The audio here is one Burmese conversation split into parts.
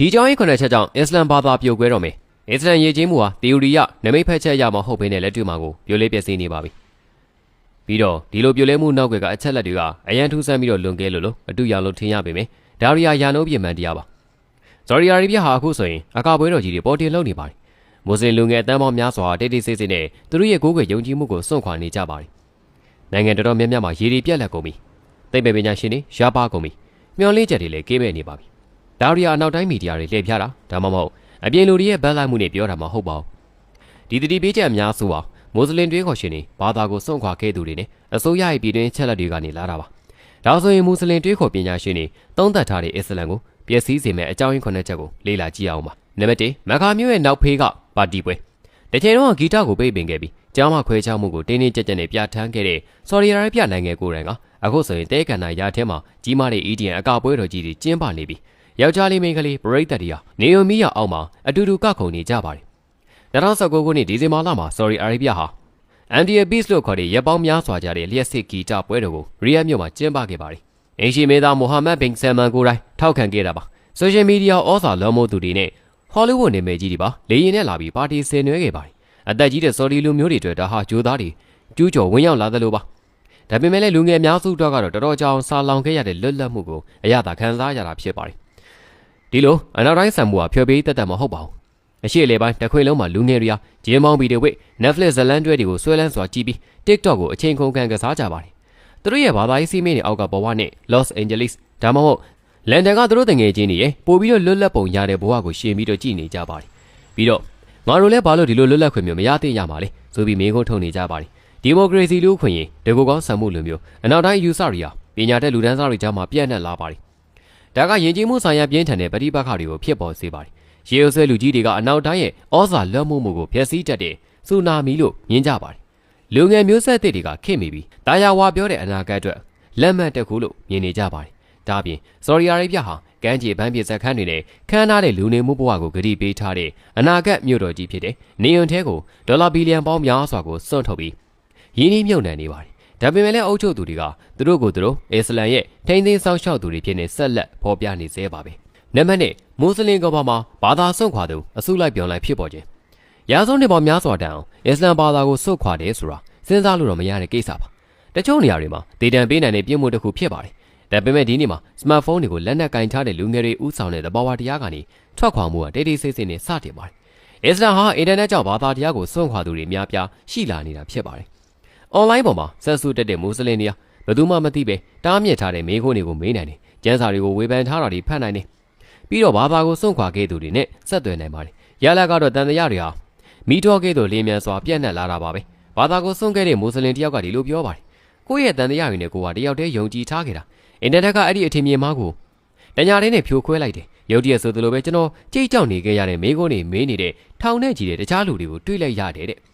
ဒီကြောင်းရေးခုနှစ်ချက်ကြောင့်အစ္စလမ်ဘာသာပြိုကွဲတော့မယ်အစ္စလမ်ယဉ်ကျေးမှုဟာသီအိုရီယနမိတ်ဖက်ချက်ရမှာဟုတ်ဘဲနဲ့လက်တွေ့မှာကိုပြိုလဲပျက်စီးနေပါပြီပြီးတော့ဒီလိုပြိုလဲမှုနောက်ွယ်ကအချက်လက်တွေကအရန်ထူးဆန်းပြီးတော့လွန်ကဲလို့လို့အတူရောင်လို့ထင်ရပေမယ့်ဒါရီယာယာနိုးပြည်မှန်တရားပါဇော်ရီယာရီပြဟာအခုဆိုရင်အကာပွဲတော်ကြီးတွေပေါ်တင်လုံနေပါတယ်မွတ်စလင်လူငယ်အတန်းပေါင်းများစွာတိတ်တိတ်ဆိတ်ဆိတ်နဲ့သူတို့ရဲ့ကိုးကွယ်ယုံကြည်မှုကိုစွန့်ခွာနေကြပါတယ်နိုင်ငံတော်တော်များများမှာရေဒီပြက်လက်ကုန်ပြီသိပ္ပံပညာရှင်တွေရှားပါကုန်ပြီမျော်လင့်ချက်တွေလည်းကေးမဲ့နေပါပြီ ဒါရီယာအနောက်တိုင်းမီဒီယာတွေလှည့်ဖျားတာဒါမှမဟုတ်အပြင်လူတွေရဲ့ဘက်လိုက်မှုနဲ့ပြောတာမှဟုတ်ပါဘူးဒီတတိပေးချက်အများစုဟာမွတ်စလင်တွေးခေါ်ရှင်တွေဘာသာကိုစွန့်ခွာခဲ့သူတွေနဲ့အစိုးရရဲ့ပြည်တွင်းချက်လက်တွေကနေလာတာပါဒါဆိုရင်မွတ်စလင်တွေးခေါ်ပညာရှင်တွေသုံးသပ်ထားတဲ့အစ္စလမ်ကိုပျက်စီးစေမဲ့အကြောင်းရင်းခုနှစ်ချက်ကိုလေ့လာကြည့်အောင်ပါနံပါတ်1မက္ကာမြို့ရဲ့နောက်ဖေးကပါတီပွဲတစ်ချိန်လုံးကဂီတကိုပိတ်ပင်ခဲ့ပြီးကျောင်းမခွဲခြားမှုကိုတင်းတင်းကြပ်ကြပ်နဲ့ပြဋ္ဌာန်းခဲ့တဲ့ဆော်ဒီအာရေဗျနိုင်ငံကိုယ်တိုင်ကအခုဆိုရင်တဲကန်နာရာထဲမှာကြီးမားတဲ့ EDN အကပွဲတော်ကြီးတွေကျင်းပနေပြီး ယောက်ျားလေးမိန်းကလေးပရိသတ်တွေဟာနေယိုမီယာအောက်မှာအတူတူကခုန်နေကြပါတယ်2019ခုနှစ်ဒီဇင်ဘာလမှာဆော်ဒီအာရေဗျဟာ MDA Beast လို့ခေါ်တဲ့ရပ်ပေါင်းများစွာကြတဲ့လျှက်စစ်ဂီတပွဲတော်ကိုရီယာမြို့မှာကျင်းပခဲ့ပါတယ်အင်ရှိမေသားမိုဟာမက်ဘင်ဆယ်မန်ကိုတိုင်ထောက်ခံခဲ့တာပါဆိုရှယ်မီဒီယာဩဇာလွှမ်းမိုးသူတွေနဲ့ဟောလိဝုဒ်နေမယ်ကြီးတွေပါလေရင်နဲ့လာပြီးပါတီဆင်နွှဲခဲ့ပါတယ်အသက်ကြီးတဲ့ဆော်ဒီလူမျိုးတွေအတွက်ဒါဟာဂျိုးသားတွေကျူးကျော်ဝင်ရောက်လာသလိုပါဒါပေမဲ့လည်းလူငယ်အများစုတော့ကတော့တော်တော်ကြောင်ဆာလောင်ခဲ့ရတဲ့လွတ်လပ်မှုကိုအရသာခံစားရတာဖြစ်ပါတယ် ဒီလိုအနောက်တိုင်းဆံမှုဟာဖျော်ဖြေတက်တက်မဟုတ်ပါဘူးအရှိလေပိုင်းတစ်ခွေလုံးမှာလူငယ်တွေဟာဂျင်းမောင်းဗီဒီယိုဝိတ် Netflix ဇလန်တွဲတွေကိုဆွဲလန်းစွာကြည့်ပြီး TikTok ကိုအချိန်ကုန်ကန်ကစားကြပါတယ်သူတို့ရဲ့ဘာသာရေးစီးမင်းတွေအောက်ကဘဝနဲ့ Los Angeles ဒါမှမဟုတ်လန်ဒန်ကသူတို့တငယ်ချင်းတွေရဲ့ပို့ပြီးတော့လွတ်လပ်ပုံရတဲ့ဘဝကိုရှင်ပြီးတော့ကြည်နေကြပါတယ်ပြီးတော့ငါတို့လည်းဘာလို့ဒီလိုလွတ်လပ်ခွင့်မျိုးမရသေးရမှာလဲဆိုပြီးမင်းကုန်းထုတ်နေကြပါတယ်ဒီမိုကရေစီလူ့ခွင့်ရေးတကူကောင်းဆံမှုလိုမျိုးအနောက်တိုင်းယူဆရီယာပညာတတ်လူဒန်းစားတွေကြားမှာပြန့်နှံ့လာပါတယ် ဒါကယဉ်ကျေးမှုဆိုင်ရာပြင်းထန်တဲ့ပဋိပက္ခတွေကိုဖြစ်ပေါ်စေပါတယ်ရေအိုဆွဲလူကြီးတွေကအနောက်တိုင်းရဲ့ဩဇာလွှမ်းမိုးမှုကိုဖျက်ဆီးတတ်တဲ့ဆူနာမီလို့မြင်ကြပါတယ်လူငယ်မျိုးဆက်သစ်တွေကခင်မိပြီးတာယာဝါပြောတဲ့အနာဂတ်အတွက်လက်မှတ်တက်ခုလို့မြင်နေကြပါတယ်ဒါအပြင်ဆော်ဒီအာရေဗျဟာကမ်းခြေဘန်းပြဇက်ခန်းတွေနဲ့ခမ်းနားတဲ့လူနေမှုဘဝကိုဂရုပေးထားတဲ့အနာဂတ်မြို့တော်ကြီးဖြစ်တဲ့နေယွန်ထဲကိုဒေါ်လာဘီလီယံပေါင်းများစွာကိုစွန့်ထုတ်ပြီးရင်းနှီးမြှုပ်နှံနေပါတယ်။ ဒါပေမဲ့လည်းအုပ်ချုပ်သူတွေကသူတို့ကိုယ်သူတို့အစ္စလမ်ရဲ့ထိန်းသိမ်းဆောင်ရှောက်သူတွေဖြစ်နေဆက်လက်ဖော်ပြနေသေးပါပဲ။နံပါတ်1မွတ်စလင်ကဘာမှာဘာသာစွန့်ခွာသူအစုလိုက်ပြောင်းလိုက်ဖြစ်ပေါ်ခြင်း။ရာဇဝတ်နေပေါ်များစွာတန်အောင်အစ္စလမ်ဘာသာကိုစွန့်ခွာတယ်ဆိုတာစဉ်းစားလို့တော့မရတဲ့ကိစ္စပါ။တချို့နေရာတွေမှာဒေတံပေးနိုင်တဲ့ပြည့်မှုတစ်ခုဖြစ်ပါတယ်။ဒါပေမဲ့ဒီနေ့မှာစမတ်ဖုန်းတွေကိုလက်နက်ကင်ထားတဲ့လူငယ်တွေဥဆောင်တဲ့သဘာဝတရားကနေထွက်ခွာမှုကတိတ်တိတ်ဆိတ်ဆိတ်နဲ့စတင်ပါတယ်။အစ္စလာမ်ဟာအင်တာနက်ကြောင့်ဘာသာတရားကိုစွန့်ခွာသူတွေများပြားရှိလာနေတာဖြစ်ပါတယ်။ online ပေါ်မှာဆက်စုတက်တဲ့မွတ်စလင်တွေကဘယ်သူမှမသိပဲတားမြစ်ထားတဲ့မေးခွန်းတွေကိုမေးနိုင်တယ်။ကျန်းစာတွေကိုဝေဖန်ထားတာတွေဖတ်နိုင်တယ်။ပြီးတော့ဘာသာကိုစွန့်ခွာခဲ့သူတွေနဲ့ဆက်သွယ်နိုင်ပါတယ်။ရလာကတော့တန်တရားတွေဟာမိတော်ကဲ့သို့လင်းမြန်စွာပြန့်နှံ့လာတာပါပဲ။ဘာသာကိုစွန့်ခဲ့တဲ့မွတ်စလင်တယောက်ကဒီလိုပြောပါတယ်။ကိုယ့်ရဲ့တန်တရားတွေနဲ့ကိုယ်ဟာတယောက်တည်းယုံကြည်ထားခဲ့တာ။အင်တာနက်ကအဲ့ဒီအထင်မြင်မှားကိုတညာလေးနဲ့ဖြိုခွဲလိုက်တယ်။ရုတ်တရက်ဆိုသလိုပဲကျွန်တော်ကြိတ်ကြောက်နေခဲ့ရတဲ့မိကုန်းတွေမေးနေတဲ့ထောင်နဲ့ကြီးတဲ့တခြားလူတွေကိုတွေးလိုက်ရတယ်တဲ့။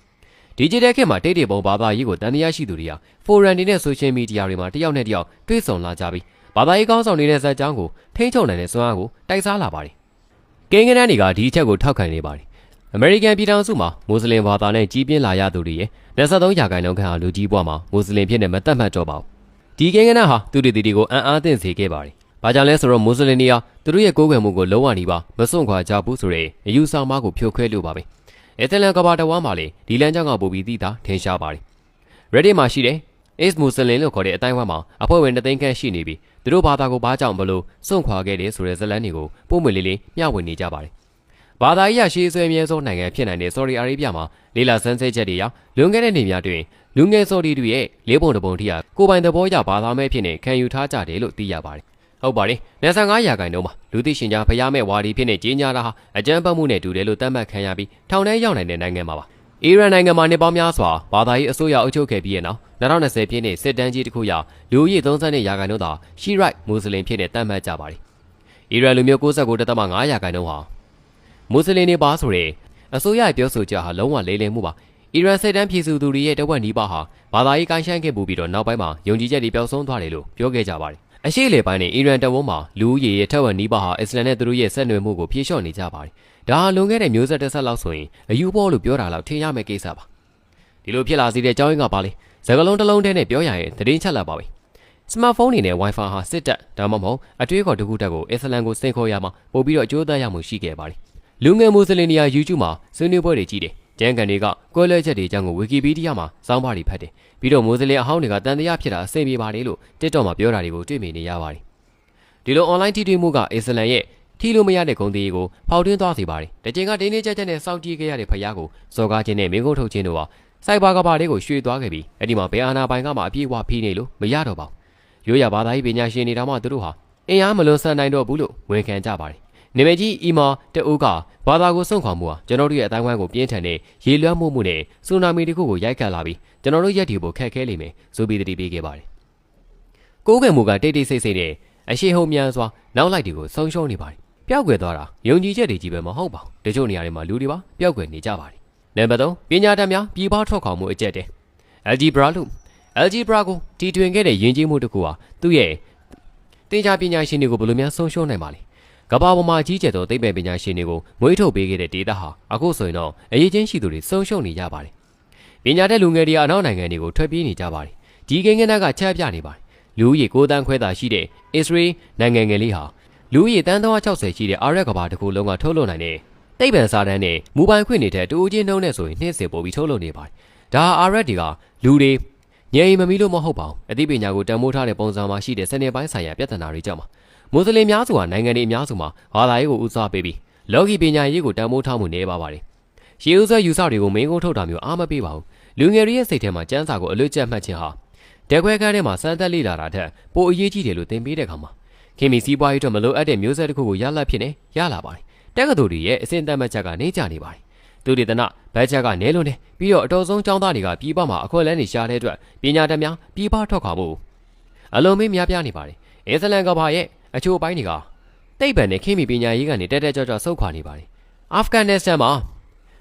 digital ခေတ်မှာတိတ်တိတ်ပုံဘာသာရေးကိုတန်တရားရှိသူတွေဟာ forum တွေနဲ့ social media တွေမှာတယောက်နဲ့တယောက်တွေးဆုံလာကြပြီးဘာသာရေးကောင်းဆောင်နေတဲ့ဇာတ်ကြောင်းကိုထိန်းချုပ်နိုင်တဲ့စွမ်းအားကိုတိုက်စားလာပါတယ်။ကိန်းကနန်းတွေကဒီအချက်ကိုထောက်ခံနေပါတယ်။ American ပြည်ထောင်စုမှာမွတ်စလင်ဘာသာနဲ့ကြီးပြင်းလာရသူတွေရဲ့23ရာခိုင်နှုန်းခန့်ဟာလူကြီးဘဝမှာမွတ်စလင်ဖြစ်နေမတတ်မှတ်တော့ပါဘူး။ဒီကိန်းကနန်းဟာသူတွေတွေကိုအံ့အားသင့်စေခဲ့ပါတယ်။ဘာကြောင့်လဲဆိုတော့မွတ်စလင်တွေဟာသူတို့ရဲ့ကိုးကွယ်မှုကိုလုံးဝနေပါမစွန့်ခွာကြဘူးဆိုတဲ့အယူဆမှကိုဖြိုခွဲလို့ပါပဲ။ အစ္စလမ်ကဘာတဝါမှာလေဒီလမ်းကြောင်းကပိုပြီးသိတာထင်ရှားပါတယ်။ Reddit မှာရှိတဲ့ is muslim လို့ခေါ်တဲ့အတိုင်းအဝန်းမှာအဖွဲ့ဝင်နှစ်သိန်းခန့်ရှိနေပြီးသူတို့ဘာသာကိုဘာကြောင့်ဘလို့စွန့်ခွာခဲ့တယ်ဆိုတဲ့ဇာတ်လမ်းတွေကိုပုံမှန်လေးလေးမျှဝေနေကြပါတယ်။ဘာသာရေးရရှိဆွေအမြဲဆုံးနိုင်ငံဖြစ်နိုင်တဲ့ Saudi Arabia မှာလေးလာစမ်းစစ်ချက်တွေရောလွန်ခဲ့တဲ့နေများတွင်လူငယ်စော်ဒီတွေရဲ့လေးပုံတစ်ပုံထိဟာကိုပိုင်သဘောရဘာသာမဲ့ဖြစ်နေခံယူထားကြတယ်လို့သိရပါတယ်။ ဟုတ်ပါတယ်။25ရာခိုင်နှုန်းမှာလူသိရှင်ကြားဖျားမဲ့ဝါဒီဖြစ်နေကြီးညာတာဟာအကြမ်းဖက်မှုနဲ့တူတယ်လို့သတ်မှတ်ခံရပြီးထောင်ထဲရောက်နိုင်တဲ့နိုင်ငံမှာပါ။အီရန်နိုင်ငံမှာနှစ်ပေါင်းများစွာဘာသာရေးအစိုးရအုပ်ချုပ်ခဲ့ပြီးတဲ့နောက်2020ပြည့်နှစ်စစ်တမ်းကြီးတစ်ခုရလူဦးရေ30ရာခိုင်နှုန်းသာရှီရိုက်မွတ်စလင်ဖြစ်တဲ့သတ်မှတ်ကြပါတယ်။အီရန်လူမျိုး69.5ရာခိုင်နှုန်းဟာမွတ်စလင်တွေပါဆိုတဲ့အစိုးရပြောဆိုချက်ဟာလုံးဝလေးလင်မှုပါ။အီရန်စစ်တမ်းပြည်သူသူတွေရဲ့တဝက်နီးပါးဟာဘာသာရေးကိုင်းဆိုင်ခဲ့ပူပြီးတော့နောက်ပိုင်းမှာယုံကြည်ချက်တွေပျောက်ဆုံးသွားတယ်လို့ပြောခဲ့ကြပါတယ်။ အရှိလေပိုင်းနဲ့အီရန်တဝန်းမှာလူဦးရေရဲ့ထက်ဝက်နီးပါးဟာအစ္စလမ်နဲ့သူတို့ရဲ့ဆက်နွယ်မှုကိုဖြေလျှော့နေကြပါတယ်။ဒါဟာလွန်ခဲ့တဲ့မျိုးဆက်တစ်ဆက်လောက်ဆိုရင်အယူပေါ်လို့ပြောတာလောက်ထင်ရမယ့်ကိစ္စပါ။ဒီလိုဖြစ်လာစေတဲ့အကြောင်းရင်းကပါလေ။စကလုံးတစ်လုံးတည်းနဲ့ပြောရရင်သတင်းချက်လက်ပါပဲ။စမတ်ဖုန်းတွေနဲ့ Wi-Fi ဟာစစ်တပ်ဒါမှမဟုတ်အတွေးခေါ်တစ်ခုတက်ကိုအစ္စလမ်ကိုစင်ခေါ်ရမှာပို့ပြီးတော့အကျိုးသက်ရောက်မှုရှိခဲ့ပါတယ်လူငယ်မွတ်စလင်တွေက YouTube မှာဆွေးနွေးပွဲတွေကြည့်တယ် ကျန်းကန်တွေကကွဲလွဲချက်တွေအကြောင်းကို Wikipedia မှာစောင်းပါးတွေဖတ်တယ်ပြီးတော့မွတ်စလင်အဟောင်းတွေကတန်တရားဖြစ်တာအဆင်ပြေပါတယ်လို့ TikTok မှာပြောတာတွေကိုတွေ့မြင်နေရပါတယ်ဒီလို online ထိတွေ့မှုကအစ္စလမ်ရဲ့ထီလို့မရတဲ့ဂုဏ်သေးကိုဖောက်ထွင်းသွားစေပါတယ်။တချိန်ကဒင်းနေကြက်ကြက်နဲ့စောင့်ကြည့်ခဲ့ရတဲ့ဖယားကိုစော်ကားခြင်းနဲ့မင်းကုန်းထုတ်ခြင်းတို့ဟာစိုက်ဘာကဘာလေးကိုရွှေ့သွားခဲ့ပြီးအဲ့ဒီမှာဘယ်အာနာပိုင်ကမှအပြည့်အဝဖိနေလို့မရတော့ပါဘူး။ရိုးရဘာသာရေးပညာရှင်တွေတောင်မှသူတို့ဟာအင်အားမလွန်ဆန်နိုင်တော့ဘူးလို့ဝန်ခံကြပါတယ်။ နေမကြီးအီမာတအိုးကဘာသာကိုစွန့်ခွာမှုဟာကျွန်တော်တို့ရဲ့အတိုင်းဝိုင်းကိုပြင်းထန်တဲ့ရေလွှမ်းမှုမှုနဲ့ဆူနာမီတစ်ခုကိုရိုက်ခတ်လာပြီးကျွန်တော်တို့ရက်တီဖို့ခက်ခဲလိမ့်မယ်ဆိုပြီးတတိပေးခဲ့ပါတယ်။ကိုးကံမူကတိတ်တိတ်ဆိတ်ဆိတ်နဲ့အရှိဟုံမြန်စွာနောက်လိုက်တွေကိုဆုံးရှုံးနေပါတယ်ပျောက်ကွယ်သွားတာယုံကြည်ချက်တွေကြီးပဲမဟုတ်ပါဘူးတချို့နေရာတွေမှာလူတွေပါပျောက်ကွယ်နေကြပါတယ်နံပါတ်3ပညာတတ်များပြည်ပထွက်ခွာမှုအကျက်တဲ့ algebra လို့ algebra ကိုတီထွင်ခဲ့တဲ့ယဉ်ကျေးမှုတစ်ခုဟာသူ့ရဲ့တင်ကြားပညာရှင်တွေကိုဘယ်လိုများဆုံးရှုံးနိုင်ပါလဲ ကဘာပေါ်မှာကြီးကျယ်သောသိပ္ပံပညာရှင်တွေကိုမွေးထုတ်ပေးခဲ့တဲ့ဒေတာဟာအခုဆိုရင်တော့အရေးချင်းရှိသူတွေဆုံးရှုံးနေကြပါတယ်ပညာတတ်လူငယ်တွေကအနောက်နိုင်ငံတွေကိုထွက်ပြေးနေကြပါတယ်ဒီကိန်းကနက်ကချက်ပြနေပါတယ်လူဦးရေ9တန်းခွဲသာရှိတဲ့အစ္စရေးနိုင်ငံငယ်လေးဟာလူဦးရေတန်း360ရှိတဲ့အာရက်ကဘာတစ်ခုလုံးကထုတ်လုပ်နိုင်တဲ့တိတ်ပံစာတန်းနဲ့မူပိုင်ခွင့်နေတဲ့တူဦးချင်းနှုံးနဲ့ဆိုရင်နှင်းစင်ပို့ပြီးထုတ်လုပ်နေပါတယ်။ဒါဟာအာရက်တွေကလူတွေငြိမ်မမီလို့မဟုတ်ပါဘူး။အသိပညာကိုတန်ဖိုးထားတဲ့ပုံစံမှာရှိတဲ့စနေပိုင်းဆိုင်ရာပြဿနာတွေကြောင့်ပါ။ မွတ်စလင်များစုဟာနိုင်ငံတွေအများစုမှာဘာသာရေးကိုဦးစားပေးပြီးလောကီပညာရေးကိုတန်ဖိုးထားမှုနေပါပါတယ်။ရှေးဦးစွဲယူဆတွေကိုမင်းကုန်းထုတ်တာမျိုးအားမပေးပါဘူး။လူငယ်တွေရဲ့စိတ်ထဲမှာစမ်းစာကိုအလွတ်ကျက်မှတ်ခြင်းဟာတက်ခွဲကန်းထဲမှာစမ်းသက်လေ့လာတာထက်ပိုအရေးကြီးတယ်လို့သင်ပေးတဲ့အခါမှာခင်မီစီးပွားရေးအတွက်မလိုအပ်တဲ့မျိုးဆက်တစ်ခုကိုရလတ်ဖြစ်နေရလာပါတယ်တက္ကသိုလ်တွေရဲ့အဆင့်တန်းမှတ်ချက်ကနေကြနေပါတယ်သူဒေသနာဘတ်ချက်ကနေလုံးနေပြီးတော့အတော်ဆုံးចောင်းသားတွေကပြည်ပမှာအခွင့်အလမ်းတွေရှားတဲ့အတွက်ပညာတတ်များပြည်ပထွက်ခွာမှုအလုံးမေးများပြားနေပါတယ်အစ္စလမ်ကဘာရဲ့ အချို့ပိုင်းတွေကတိတ်ပံနဲ့ခင်မီပညာရေးကနေတက်တက်ကြွကြွဆုတ်ခွာနေပါတယ်အာဖဂန်နစ္စတန်မှာ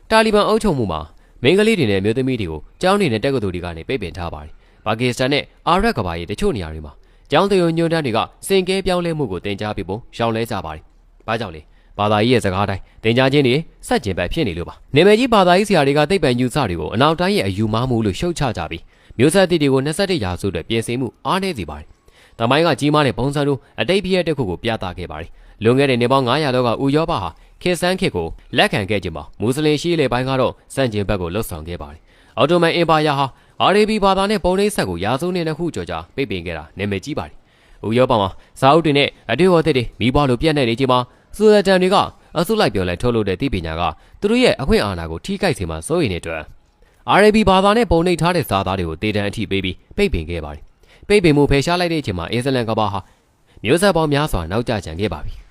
တာလီဘန်အုပ်ချုပ်မှုမှာမင်းကလေးတွေနဲ့မျိုးသမီးတွေကိုကျောင်းတွေနဲ့တက္ကသိုလ်တွေကနေပိတ်ပင်ထားပါတယ်ပါကစ္စတန်နဲ့အာရက်ကဘာရဲ့တချို့နေရာတွေမှာကျောင်းတရုံညွန်းတန်းတွေကစင်ကဲပြောင်းလဲမှုကိုတင် जा ပြီးပုံရှောင်လဲကြပါတယ်။ဘာကြောင့်လဲ။ဘာသာရေးရဲ့စကားတိုင်းတင် जा ခြင်းတွေစက်ကျင်ပဲဖြစ်နေလို့ပါ။နေမယ်ကြီးဘာသာရေးဆရာတွေကသိပ္ပံယူဆတွေကိုအနောက်တိုင်းရဲ့အယူမားမှုလို့ရှုတ်ချကြပြီးမျိုးဆက်သစ်တွေကို21ရာစုအတွက်ပြင်ဆင်မှုအားနည်းစေပါတယ်။ တမိုင်းကကြီးမားတဲ့ပုံစံတို့အတိတ်ပြည့်တဲ့ခုကိုပြသခဲ့ပါတယ်။လွန်ခဲ့တဲ့နှစ်ပေါင်း900လောက်ကဥရောပဟာခေတ်ဆန်းခေတ်ကိုလက်ခံခဲ့ခြင်းမှာမွတ်စလင်ရှိလေပိုင်းကတော့စန့်ကျင်ဘက်ကိုလှုပ်ဆောင်ခဲ့ပါတယ်။အော်တိုမန်အင်ပါယာဟာအာရေဘီဘာသာနဲ့ပုံနှိပ်ဆက်ကိုရာစုနှစ်နှစ်ခုကျော်ကြာပိတ်ပင်ခဲ့တာနာမည်ကြီးပါတယ်။ဥရောပမှာစာအုပ်တွေနဲ့အတွေ့အကြုံတွေမိဘလိုပြန့်နေနေချိန်မှာစူဇတန်တွေကအဆုလိုက်ပြောလဲထုတ်လုပ်တဲ့သိပညာကသူတို့ရဲ့အခွင့်အာဏာကိုထိခိုက်စေမှာစိုးရိမ်နေအတွက်အာရေဘီဘာသာနဲ့ပုံနှိပ်ထားတဲ့စာသားတွေကိုတေတံအထိပေးပြီးပိတ်ပင်ခဲ့ပါတယ်။ ပိတ်ပင်မှုဖယ်ရှားလိုက်တဲ့အချိန်မှာအစ္စလမ်ကဘာဟာမျိုးဆက်ပေါင်းများစွာနောက်ကျကျန်ခဲ့ပါပြီ။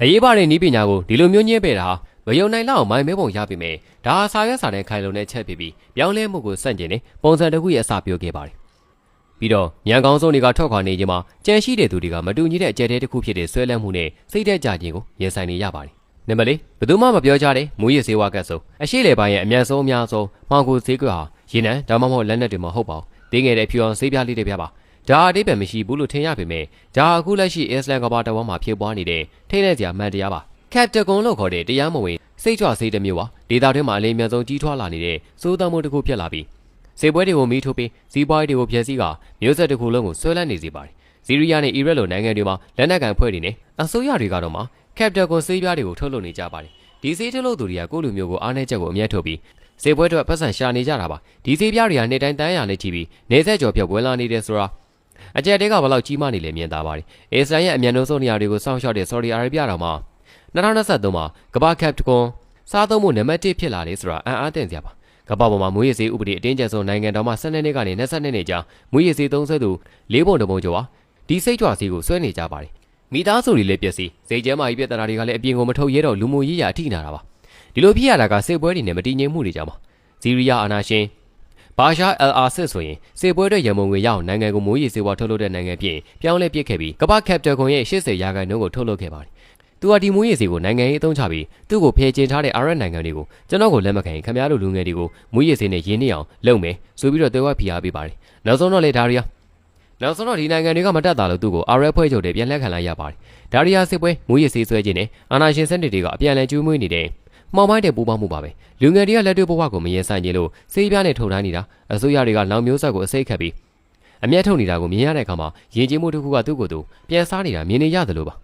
အရေးပါတဲ့ဤပညာကိုဒီလိုမျိုးညင်းပယ်တာဟာမယုံနိုင်လောက်မိုင်းမဲပုံရပြီမယ်ဒါဟာစာရွက်စာတမ်းခိုင်လုံတဲ့ချက်ဖြစ်ပြီးပြောင်းလဲမှုကိုစန့်ကျင်နေပုံစံတစ်ခုရဲ့အစပြုခဲ့ပါတယ်ပြီးတော့ညံကောင်းဆုံးတွေကထွက်ခွာနေခြင်းမှာကြံရှိတဲ့သူတွေကမတူညီတဲ့အကြက်တဲတစ်ခုဖြစ်တဲ့ဆွဲလန်းမှုနဲ့စိတ်သက်ကြခြင်းကိုရင်ဆိုင်နေရပါတယ်နံပါတ်၄ဘယ်သူမှမပြောကြတဲ့မူရစ်စေဝါကတ်ဆုံးအရှိလေပိုင်းရဲ့အမြန်ဆုံးအများဆုံးမှောင်ကိုဈေးကွက်ဟာရေနံဒါမှမဟုတ်လက်နက်တွေမဟုတ်ပါဘူးတင်းငယ်တဲ့ဖြူအောင်ဆေးပြားလေးတွေပြပါ ဒါအတိတ်ပဲမရှိဘူးလို့ထင်ရပေမဲ့ဒါအခုလက်ရှိအစ္စလမ်ကဘာတဝမ်းမှာဖြစ်ပွားနေတဲ့ထိတ်လန့်စရာမှန်တရားပါကက်ပတကွန်လို့ခေါ်တဲ့တရားမဝင်စိတ်ကြွစိတ်တစ်မျိုးပါဒေတာတွင်းမှာအလေးအမြတ်ဆုံးကြီးထွားလာနေတဲ့စိုးတမ်းမှုတစ်ခုဖြစ်လာပြီးစေပွဲတွေကိုမီးထိုးပြီးစီးပွားရေးတွေကိုဖျက်ဆီးကမျိုးဆက်တစ်ခုလုံးကိုဆွဲလန်းနေစေပါတယ်စီးရီးယားနဲ့အီရတ်လိုနိုင်ငံတွေမှာလက်နက်ကန်ဖွဲ့တွေနဲ့အစိုးရတွေကတော့မှကက်ပတကွန်ဆေးပြားတွေကိုထုတ်လုပ်နေကြပါတယ်ဒီဆေးထုတ်လုပ်သူတွေကကိုယ့်လူမျိုးကိုအားနည်းချက်ကိုအမျက်ထုတ်ပြီးစေပွဲတွေပတ်စံရှာနေကြတာပါဒီဆေးပြားတွေကနေ့တိုင်းတန်းရနေချီပြီးနေဆက်ကြော်ဖြတ်ဝင်လာနေတယ်ဆိုတာ အကြက်တဲကဘလောက်ကြီးမားနေလဲမြင်သာပါတယ်အစ္စရေးရဲ့အမြန်ဆုံးနေရာတွေကိုစောင့်ရှောက်တဲ့ဆော်ဒီအာရေဗျတောင်မှ2023မှာကမ္ဘာကက်ပတကွန်စားသုံးမှုနံပါတ်1ဖြစ်လာတယ်ဆိုတာအံ့အားသင့်စရာပါကမ္ဘာပေါ်မှာမွေးရည်စေးဥပဒေအတင်းကျပ်ဆုံးနိုင်ငံတော်မှာ12နှစ်ကနေ22နှစ်ကြာမွေးရည်စေးသုံးဆွဲသူ၄ပုံတပုံကျော်ဟာဒီစိတ်ကြွစေးကိုဆွဲနေကြပါတယ်မိသားစုတွေလည်းပျက်စီးစိတ်ကျမ်းမာရေးပြဿနာတွေကလည်းအပြင်ကိုမထုတ်ရဲတော့လူမှုရေးရာအထိနာတာပါဒီလိုဖြစ်ရတာကစစ်ပွဲတွေနဲ့မတည်ငြိမ်မှုတွေကြောင့်ပါစီးရီးယားအာဏာရှင် ဘာရှာအယ်အာဆစ်ဆိုရင်စေပွဲအတွက်ရမုံငွေရအောင်နိုင်ငံကိုမိုးရေစေဝါထုတ်လုပ်တဲ့နိုင်ငံပြင်ပြောင်းလဲပစ်ခဲ့ပြီးကမ္ဘာကက်ပတကွန်ရဲ့80ရာခိုင်နှုန်းကိုထုတ်လုပ်ခဲ့ပါတယ်သူဟာဒီမွေးရည်စီကိုနိုင်ငံရေးအသုံးချပြီးသူ့ကိုဖျဲကျင်ထားတဲ့အာရပ်နိုင်ငံတွေကိုကျွန်တော်ကိုလက်မခံရင်ခင်ဗျားတို့လူငယ်တွေကိုမွေးရည်စီနဲ့ရင်းနှီးအောင်လုပ်မယ်ဆိုပြီးတော့တွဲဝဖိအားပေးပါတယ်နောက်ဆုံးတော့လေဒါရီယာနောက်ဆုံးတော့ဒီနိုင်ငံတွေကမတက်တာလို့သူ့ကိုအာရပ်ဖွဲ့ချုပ်တွေပြန်လက်ခံလိုက်ရပါတယ်ဒါရီယာစစ်ပွဲမွေးရည်စီဆွဲခြင်းနဲ့အာနာရှင်စနစ်တွေကအပြန်အလှန်ကျူးမွေးနေတဲ့ မှောင်မိုက်တဲ့ပူပေါင်းမှုပါပဲလူငယ်တွေကလက်တွေ့ဘဝကိုမရင်ဆိုင်ခြင်းလို့စေးပြားနဲ့ထုတ်တိုင်းနေတာအစိုးရတွေကလောင်မျိုးဆက်ကိုအစိတ်ခတ်ပြီးအမျက်ထုတ်နေတာကိုမြင်ရတဲ့အခါမှာယဉ်ကျေးမှုတစ်ခုကသူ့ကိုယ်သူပြန်စားနေတာမြင်နေရတယ်လို့ပါ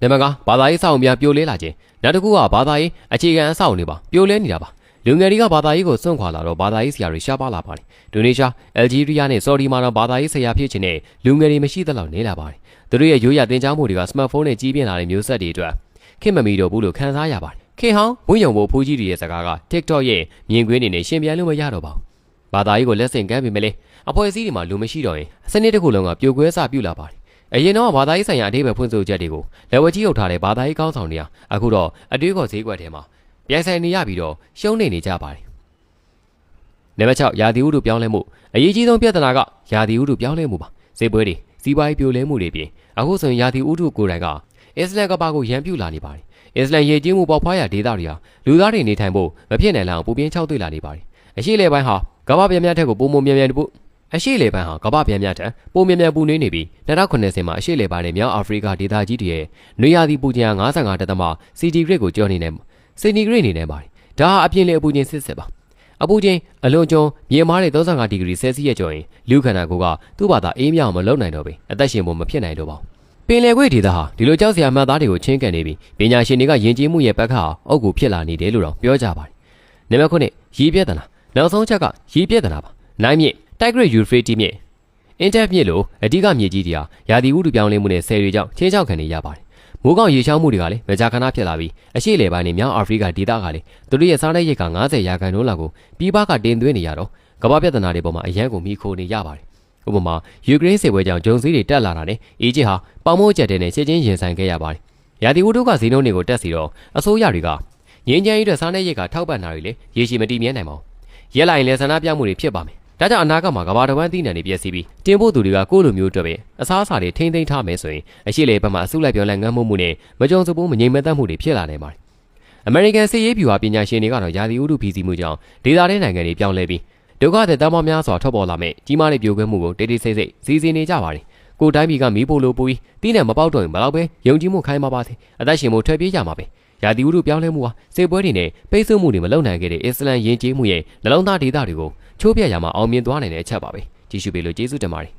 နံပါတ်ကဘာသာရေးအဆောက်အအုံများပြိုလဲလာခြင်းနောက်တစ်ခုကဘာသာရေးအခြေခံအဆောက်အအုံတွေပါပြိုလဲနေတာပါလူငယ်တွေကဘာသာရေးကိုစွန့်ခွာလာတော့ဘာသာရေးဆရာတွေရှားပါလာပါတယ်ဒိုနီးရှားအယ်ဂျီးရီးယားနဲ့ဆော်ဒီမှာတော့ဘာသာရေးဆရာဖြစ်ခြင်းနဲ့လူငယ်တွေမရှိသလောက်နေလာပါတယ်သူတို့ရဲ့ရိုးရာသင်ကြားမှုတွေကစမတ်ဖုန်းနဲ့ကြီးပြင်းလာတဲ့မျိုးဆက်တွေအတွက်ခင်မမီတော့ဘူးလို့ခံစားရပါတယ် ခင်ဟောင်းဝင်းယုံဖို့ဖူးကြီးတွေရဲ့စကားက TikTok ရဲ့မြင်ကွင်းတွေနဲ့ရှင်ပြန်လို့မရတော့ပါဘူးဘာသာရေးကိုလက်ဆင့်ကမ်းပြီမလဲအဖွဲ့အစည်းတွေမှာလူမရှိတော့ရင်စနစ်တစ်ခုလုံးကပြိုကွဲစပြုလာပါတယ်အရင်တော့ဘာသာရေးဆိုင်ရာအသေးပဲဖွင့်ဆိုချက်တွေကိုလက်ဝဲကြီးထုတ်ထားတဲ့ဘာသာရေးကောင်းဆောင်တွေကအခုတော့အတွေးခေါ်ဈေးကွက်ထဲမှာပြိုင်ဆိုင်နေရပြီးတော့ရှုံးနေနေကြပါတယ်နံပါတ်6ယာတီဥတို့ပြောင်းလဲမှုအရေးကြီးဆုံးပြဿနာကယာတီဥတို့ပြောင်းလဲမှုပါဈေးပွဲတွေစီးပွားရေးပြိုလဲမှုတွေပြင်အခုဆိုရင်ယာတီဥတို့ကိုယ်တိုင်ကအစ္စလမ်ကဘာကိုရန်ပြုလာနေပါတယ် အစ္စလမ်ရေကြီးမှုပေါက်ဖွားရာဒေသတွေဟာလူသားတွေနေထိုင်ဖို့မဖြစ်နိုင်လောက်ပူပြင်းခြောက်သွေ့လာနေပါတယ်အရှိလေပိုင်းဟာကမ္ဘာပြန်များထက်ကိုပုံမမြန်မြန်တပုအရှိလေပိုင်းဟာကမ္ဘာပြန်များထက်ပုံမြန်မြန်ပူနေနေပြီး2090မှာအရှိလေပိုင်းနဲ့မြောက်အာဖရိကဒေသကြီးတွေရဲ့နွေရာသီပူချိန်55တက်သမစီတီဂရစ်ကိုကျော်နေနေစီနီဂရစ်နေနေပါတယ်ဒါဟာအပြင်လေအပူချိန်စစ်စစ်ပါအပူချိန်အလွန်ကျွန်းမြေမားတဲ့35ဒီဂရီဆဲလ်စီယပ်ကျော်ရင်လူခန္ဓာကိုယ်ကသူ့ဘာသာအေးမြောင်မလုံနိုင်တော့ပေအသက်ရှင်ဖို့မဖြစ်နိုင်တော့ပါဘူးပ င်လယ်ကွေ့ဒေသဟာဒီလိုကြောက်စရာမှတ်သားတွေကိုချင်းကန်နေပြီးပညာရှင်တွေကယဉ်ကျေးမှုရဲ့ဘက်ကအောက်ကိုဖြစ်လာနေတယ်လို့တော့ပြောကြပါတယ်။နံပါတ်9ရီးပြဿနာနောက်ဆုံးချက်ကရီးပြဿနာပါ။နိုင်မြင့်တိုက်ဂရစ်ယူဖရေးတီမြင့်အင်တက်မြင့်လို့အဓိကမြေကြီးတွေဟာရာသီဥတုပြောင်းလဲမှုနဲ့ဆယ်တွေကြောင့်ချင်းချောက်ခံနေရပါတယ်။မိုးကောင်းရေချောင်းမှုတွေကလည်းမကြာခဏဖြစ်လာပြီးအရှိလေပိုင်းနဲ့မြောက်အာဖရိကဒေသကလည်းသူတို့ရဲ့စားတဲ့ရိတ်က90ရာခိုင်နှုန်းလောက်ကိုပြည်ပကတင်သွင်းနေရတော့ကမ္ဘာပြဿနာတွေပေါ်မှာအရန်ကိုမိခိုနေရပါတယ်။ ဥပမာယူကရိန်းစစ်ပွဲကြောင့်ဂျုံစည်းတွေတက်လာတာနဲ့အီဂျစ်ဟာပေါင်မိုးကျက်တဲ့နဲ့ချက်ချင်းရင်ဆိုင်ခဲ့ရပါတယ်။ရာသီဥတုကဈေးနှုန်းတွေကိုတက်စီတော့အစိုးရတွေကငင်းချမ်းရေးအတွက်စားတဲ့ရိတ်ကထောက်ပံ့တာတွေလေရေရှည်မတည်မြဲနိုင်ပါဘူး။ရက်လိုက်ရင်လည်းဆန္ဒပြမှုတွေဖြစ်ပါမယ်။ဒါကြောင့်အနာဂတ်မှာကဘာတဝမ်းသီးနှံတွေပြည့်စည်ပြီးတင်ဖို့သူတွေကကိုယ့်လိုမျိုးအတွက်ပဲအစားအစာတွေထိမ့်သိမ်းထားမယ်ဆိုရင်အရှိလေဘက်မှာအစုလိုက်ပြောင်းလဲငန်းမှုမှုနဲ့မကြုံစဘူးမငြိမ်မသက်မှုတွေဖြစ်လာနိုင်ပါတယ်။ American စစ်ရေးဗျူဟာပညာရှင်တွေကတော့ရာသီဥတုပြည်စည်းမှုကြောင့်ဒေသတဲ့နိုင်ငံတွေပြောင်းလဲပြီး ဒုက္ခတဲ့တမ်းပေါင်းများစွာထွက်ပေါ်လာမဲ့ကြီးမားတဲ့ပြိုကွဲမှုကိုတိတ်တိတ်ဆိတ်ဆိတ်စီစဉ်နေကြပါတယ်။ကိုယ်တိုင်းပြည်ကမီးပိုလိုပူပြီးတီးနဲ့မပေါက်တော့ရင်ဘလောက်ပဲယုံကြည်မှုခိုင်းပါပါစေ။အသက်ရှင်မှုထွက်ပြေးကြမှာပဲ။ရာသီဥတုပြောင်းလဲမှုဟာစေပွဲတွေနဲ့ပိတ်ဆို့မှုတွေမလုပ်နိုင်ခဲ့တဲ့အစ္စလမ်ယဉ်ကျေးမှုရဲ့နှလုံးသားဒေသတွေကိုချိုးပြရမှာအောင်မြင်သွားနိုင်တဲ့အချက်ပါပဲ။ကြည့်ရှုပေးလို့ကျေးဇူးတင်ပါတယ်